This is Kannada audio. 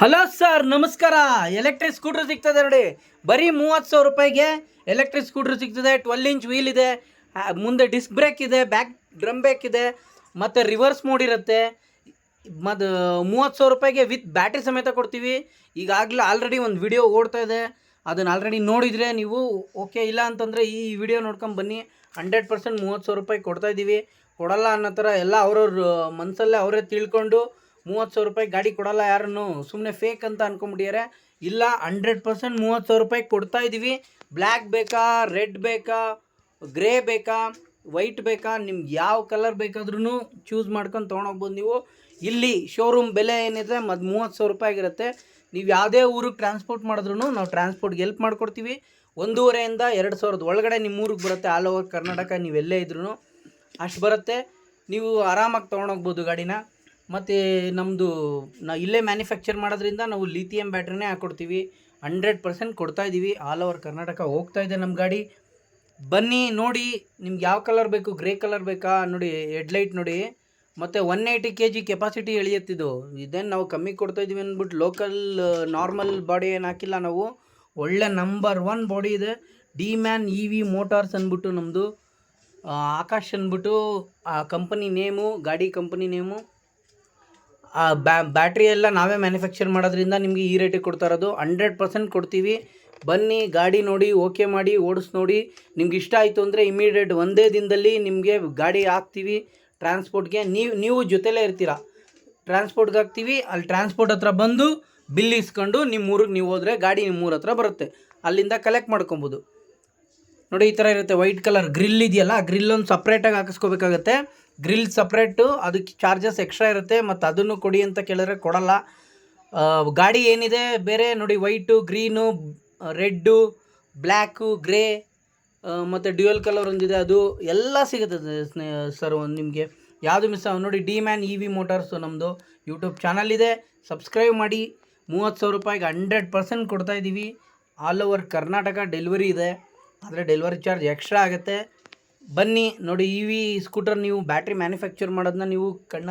ಹಲೋ ಸರ್, ನಮಸ್ಕಾರ. ಎಲೆಕ್ಟ್ರಿಕ್ ಸ್ಕೂಟ್ರ್ ಸಿಗ್ತದೆ ನೋಡಿ. ಬರೀ ಮೂವತ್ತು ಸಾವಿರ ರೂಪಾಯಿಗೆ ಎಲೆಕ್ಟ್ರಿಕ್ ಸ್ಕೂಟ್ರ್ ಸಿಗ್ತದೆ. ಟ್ವೆಲ್ ಇಂಚ್ ವೀಲ್ ಇದೆ. ಮುಂದೆ ಡಿಸ್ಕ್ ಬ್ರೇಕ್ ಇದೆ ಬ್ಯಾಕ್ ಡ್ರಮ್ ಬ್ರೇಕ್ ಇದೆ, ಮತ್ತು ರಿವರ್ಸ್ ಮೋಡ್ ಇರುತ್ತೆ. ಮತ್ತು ಮೂವತ್ತು ಸಾವಿರ ರೂಪಾಯಿಗೆ ವಿತ್ ಬ್ಯಾಟ್ರಿ ಸಮೇತ ಕೊಡ್ತೀವಿ. ಈಗಾಗಲೇ ಆಲ್ರೆಡಿ ಒಂದು ವಿಡಿಯೋ ಓಡ್ತಾ ಇದೆ. ಅದನ್ನು ಆಲ್ರೆಡಿ ನೋಡಿದರೆ ನೀವು ಓಕೆ ಇಲ್ಲ ಅಂತಂದರೆ ಈ ವಿಡಿಯೋ ನೋಡ್ಕೊಂಡು ಬನ್ನಿ. ಹಂಡ್ರೆಡ್ ಪರ್ಸೆಂಟ್ ಮೂವತ್ತು ಸಾವಿರ ರೂಪಾಯಿ ಕೊಡ್ತಾಯಿದ್ದೀವಿ ಕೊಡೋಲ್ಲ ಕೊಡಲ್ಲ ಅನ್ನೋ ಥರ ಎಲ್ಲ ಅವ್ರವ್ರ ಮನಸ್ಸಲ್ಲೇ ಅವರೇ ತಿಳ್ಕೊಂಡು ಮೂವತ್ತು ಸಾವಿರ ರೂಪಾಯಿ ಗಾಡಿ ಕೊಡಲ್ಲ ಯಾರನ್ನು? ಸುಮ್ಮನೆ ಫೇಕ್ ಅಂತ ಅನ್ಕೊಂಬಿಟ್ಟಿದ್ದಾರೆ ಇಲ್ಲ ಹಂಡ್ರೆಡ್ ಪರ್ಸೆಂಟ್ ಮೂವತ್ತು ಸಾವಿರ ರೂಪಾಯಿ ಕೊಡ್ತಾ ಇದ್ದೀವಿ ಬ್ಲ್ಯಾಕ್ ಬೇಕಾ ರೆಡ್ ಬೇಕಾ ಗ್ರೇ ಬೇಕಾ ವೈಟ್ ಬೇಕಾ, ನಿಮ್ಗೆ ಯಾವ ಕಲರ್ ಬೇಕಾದ್ರೂ ಚೂಸ್ ಮಾಡ್ಕೊಂಡು ತೊಗೊಂಡೋಗ್ಬೋದು ನೀವು. ಇಲ್ಲಿ ಶೋರೂಮ್ ಬೆಲೆ ಏನಿದೆ ಮತ್ತು ಮೂವತ್ತು ಸಾವಿರ ರೂಪಾಯಿ ಆಗಿರುತ್ತೆ. ನೀವು ಯಾವುದೇ ಊರಿಗೆ ಟ್ರಾನ್ಸ್ಪೋರ್ಟ್ ಮಾಡಿದ್ರು ನಾವು ಟ್ರಾನ್ಸ್ಪೋರ್ಟ್ಗೆ ಹೆಲ್ಪ್ ಮಾಡಿಕೊಡ್ತೀವಿ. ಒಂದೂವರೆಯಿಂದ ಎರಡು ಸಾವಿರದ ಒಳಗಡೆ ನಿಮ್ಮ ಊರಿಗೆ ಬರುತ್ತೆ ಆಲ್ ಓವರ್ ಕರ್ನಾಟಕ, ನೀವು ಎಲ್ಲೇ ಇದ್ರೂ ಅಷ್ಟು ಬರುತ್ತೆ. ನೀವು ಆರಾಮಾಗಿ ತೊಗೊಂಡೋಗ್ಬೋದು ಗಾಡಿನ. ಮತ್ತು ನಮ್ಮದು ನಾ ಇಲ್ಲೇ ಮ್ಯಾನುಫ್ಯಾಕ್ಚರ್ ಮಾಡೋದ್ರಿಂದ ನಾವು ಲಿಥಿಯಂ ಬ್ಯಾಟ್ರಿನೇ ಹಾಕ್ಕೊಡ್ತೀವಿ ಹಂಡ್ರೆಡ್ ಪರ್ಸೆಂಟ್ ಕೊಡ್ತಾ ಇದ್ದೀವಿ ಆಲ್ ಓವರ್ ಕರ್ನಾಟಕ ಹೋಗ್ತಾ ಇದೆ ನಮ್ಮ ಗಾಡಿ. ಬನ್ನಿ, ನೋಡಿ, ನಿಮ್ಗೆ ಯಾವ ಕಲರ್ ಬೇಕು ಗ್ರೇ ಕಲರ್ ಬೇಕಾ ನೋಡಿ ಹೆಡ್ಲೈಟ್ ನೋಡಿ. ಮತ್ತು one eighty K G capacity ಎಳಿಯತ್ತಿದ್ದು. ಇದೇನು ನಾವು ಕಮ್ಮಿ ಕೊಡ್ತಾ ಇದೀವಿ ಅಂದ್ಬಿಟ್ಟು ಲೋಕಲ್ ನಾರ್ಮಲ್ ಬಾಡಿ ಏನು ಹಾಕಿಲ್ಲ ನಾವು. ಒಳ್ಳೆ ನಂಬರ್ ಒನ್ ಬಾಡಿ ಇದೆ. D man E V motors ಅಂದ್ಬಿಟ್ಟು ನಮ್ಮದು ಆಕಾಶ್ ಅಂದ್ಬಿಟ್ಟು, ಆ ಕಂಪನಿ ನೇಮು ಗಾಡಿ ಕಂಪನಿ ನೇಮು ಆ ಬ್ಯಾ, ಬ್ಯಾಟ್ರಿ ಎಲ್ಲ ನಾವೇ ಮ್ಯಾನುಫ್ಯಾಕ್ಚರ್ ಮಾಡೋದ್ರಿಂದ ನಿಮಗೆ ಈ ರೇಟಿಗೆ ಕೊಡ್ತಾ ಇರೋದು. ಹಂಡ್ರೆಡ್ ಪರ್ಸೆಂಟ್ ಕೊಡ್ತೀವಿ. ಬನ್ನಿ, ಗಾಡಿ ನೋಡಿ, ಓಕೆ ಮಾಡಿ, ಓಡಿಸ್ ನೋಡಿ. ನಿಮ್ಗೆ ಇಷ್ಟ ಆಯಿತು ಅಂದರೆ ಇಮಿಡಿಯೇಟ್ ಒಂದೇ ದಿನದಲ್ಲಿ ನಿಮಗೆ ಗಾಡಿ ಹಾಕ್ತೀವಿ. ಟ್ರಾನ್ಸ್ಪೋರ್ಟ್ಗೆ ನೀವು ನೀವು ಜೊತೆಲೇ ಇರ್ತೀರ. ಟ್ರಾನ್ಸ್ಪೋರ್ಟ್ಗೆ ಹಾಕ್ತೀವಿ. ಅಲ್ಲಿ ಟ್ರಾನ್ಸ್ಪೋರ್ಟ್ ಹತ್ರ ಬಂದು ಬಿಲ್ ಇಸ್ಕೊಂಡು ನಿಮ್ಮ ಊರಿಗೆ ನೀವು ಹೋದರೆ ಗಾಡಿ ನಿಮ್ಮ ಊರ ಹತ್ರ ಬರುತ್ತೆ. ಅಲ್ಲಿಂದ ಕಲೆಕ್ಟ್ ಮಾಡ್ಕೊಬೋದು. ನೋಡಿ, ಈ ಥರ ಇರುತ್ತೆ. ವೈಟ್ ಕಲರ್ ಗ್ರಿಲ್ ಇದೆಯಲ್ಲ ಗ್ರಿಲ್ ಒಂದು ಸಪ್ರೇಟಾಗಿ ಹಾಕಿಸ್ಕೋಬೇಕಾಗತ್ತೆ. ಗ್ರಿಲ್ ಸಪ್ರೇಟು, ಅದಕ್ಕೆ ಚಾರ್ಜಸ್ ಎಕ್ಸ್ಟ್ರಾ ಇರುತ್ತೆ, ಮತ್ತು ಅದನ್ನು ಕೊಡಿ ಅಂತ ಕೇಳಿದ್ರೆ ಕೊಡಲ್ಲ. ಗಾಡಿ ಏನಿದೆ ಬೇರೆ, ನೋಡಿ white, green, red, black, grey ಮತ್ತು ಡ್ಯುಯಲ್ ಕಲರ್ ಒಂದಿದೆ, ಅದು ಎಲ್ಲ ಸಿಗುತ್ತೆ ಸರ್, ಒಂದು ನಿಮಗೆ. ಯಾವುದು ಮಿಸ್ ಆಗ, ನೋಡಿ D man E V motors ನಮ್ಮದು ಯೂಟ್ಯೂಬ್ ಚಾನಲ್ ಇದೆ. ಸಬ್ಸ್ಕ್ರೈಬ್ ಮಾಡಿ, ಮೂವತ್ತು ಸಾವಿರ ರೂಪಾಯಿಗೆ ಹಂಡ್ರೆಡ್ ಪರ್ಸೆಂಟ್ ಕೊಡ್ತಾಯಿದ್ದೀವಿ ಆಲ್ ಓವರ್ ಕರ್ನಾಟಕ ಡೆಲಿವರಿ ಇದೆ. ಆದರೆ ಡೆಲಿವರಿ ಚಾರ್ಜ್ ಎಕ್ಸ್ಟ್ರಾ ಆಗುತ್ತೆ. ಬನ್ನಿ ನೋಡಿ ಇ ವಿ ಸ್ಕೂಟರ್ ನೀವು ಬ್ಯಾಟ್ರಿ ಮ್ಯಾನುಫ್ಯಾಕ್ಚರ್ ಮಾಡೋದನ್ನ ನೀವು ಕಣ್ಣ